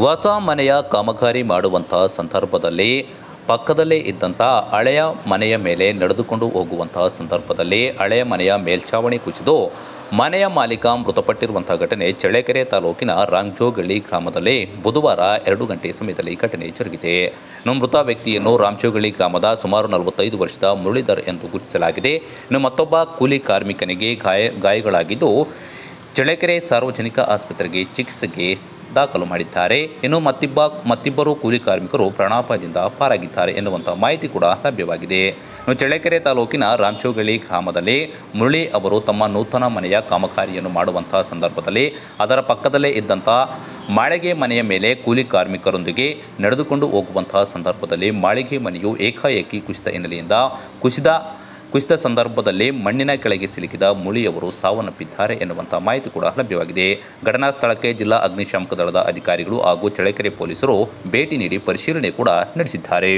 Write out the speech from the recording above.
ಹೊಸ ಮನೆಯ ಕಾಮಗಾರಿ ಮಾಡುವಂತಹ ಸಂದರ್ಭದಲ್ಲಿ, ಪಕ್ಕದಲ್ಲೇ ಇದ್ದಂಥ ಹಳೆಯ ಮನೆಯ ಮೇಲೆ ನಡೆದುಕೊಂಡು ಹೋಗುವಂತಹ ಸಂದರ್ಭದಲ್ಲಿ ಹಳೆಯ ಮನೆಯ ಮೇಲ್ಛಾವಣಿ ಕುಸಿದು ಮನೆಯ ಮಾಲೀಕ ಮೃತಪಟ್ಟಿರುವಂತಹ ಘಟನೆ ಚಳ್ಳಕೆರೆ ತಾಲೂಕಿನ ರಾಮ್ಜೋಗಳ್ಳಿ ಗ್ರಾಮದಲ್ಲಿ ಬುಧವಾರ ಎರಡು ಗಂಟೆ ಸಮಯದಲ್ಲಿ ಘಟನೆ ಜರುಗಿದೆ. ಇನ್ನು ಮೃತ ವ್ಯಕ್ತಿಯನ್ನು ರಾಮ್ಜೋಗಳ್ಳಿ ಗ್ರಾಮದ ಸುಮಾರು ನಲವತ್ತೈದು ವರ್ಷದ ಮುರಳೀಧರ್ ಎಂದು ಗುರುತಿಸಲಾಗಿದೆ. ಇನ್ನು ಮತ್ತೊಬ್ಬ ಕೂಲಿ ಕಾರ್ಮಿಕನಿಗೆ ಗಾಯ, ಗಾಯಗಳಾಗಿದ್ದು ಚಳ್ಳಕೆರೆ ಸಾರ್ವಜನಿಕ ಆಸ್ಪತ್ರೆಗೆ ಚಿಕಿತ್ಸೆಗೆ ದಾಖಲು ಮಾಡಿದ್ದಾರೆ. ಇನ್ನು ಮತ್ತಿಬ್ಬ, ಮತ್ತಿಬ್ಬರು ಕೂಲಿ ಕಾರ್ಮಿಕರು ಪ್ರಾಣಾಪಾಯದಿಂದ ಪಾರಾಗಿದ್ದಾರೆ ಎನ್ನುವಂಥ ಮಾಹಿತಿ ಕೂಡ ಲಭ್ಯವಾಗಿದೆ. ಇನ್ನು ಚಳ್ಳಕೆರೆ ತಾಲೂಕಿನ ರಾಮಶೋಗಳಿ ಗ್ರಾಮದಲ್ಲಿ ಮುರಳಿ ಅವರು ತಮ್ಮ ನೂತನ ಮನೆಯ ಕಾಮಗಾರಿಯನ್ನು ಮಾಡುವಂಥ ಸಂದರ್ಭದಲ್ಲಿ ಅದರ ಪಕ್ಕದಲ್ಲೇ ಇದ್ದಂಥ ಮಾಳಿಗೆ ಮನೆಯ ಮೇಲೆ ಕೂಲಿ ಕಾರ್ಮಿಕರೊಂದಿಗೆ ನಡೆದುಕೊಂಡು ಹೋಗುವಂತಹ ಸಂದರ್ಭದಲ್ಲಿ ಮಾಳಿಗೆ ಮನೆಯು ಏಕಾಏಕಿ ಕುಸಿದ ಹಿನ್ನೆಲೆಯಿಂದ ಕುಸಿದ ಕುಸಿದ ಸಂದರ್ಭದಲ್ಲಿ ಮಣ್ಣಿನ ಕೆಳಗೆ ಸಿಲುಕಿದ ಮುಳಿಯವರು ಸಾವನ್ನಪ್ಪಿದ್ದಾರೆ ಎನ್ನುವಂತಹ ಮಾಹಿತಿ ಕೂಡ ಲಭ್ಯವಾಗಿದೆ. ಘಟನಾ ಸ್ಥಳಕ್ಕೆ ಜಿಲ್ಲಾ ಅಗ್ನಿಶಾಮಕ ದಳದ ಅಧಿಕಾರಿಗಳು ಹಾಗೂ ಚಳ್ಳಕೆರೆ ಪೊಲೀಸರು ಭೇಟಿ ನೀಡಿ ಪರಿಶೀಲನೆ ಕೂಡ ನಡೆಸಿದ್ದಾರೆ.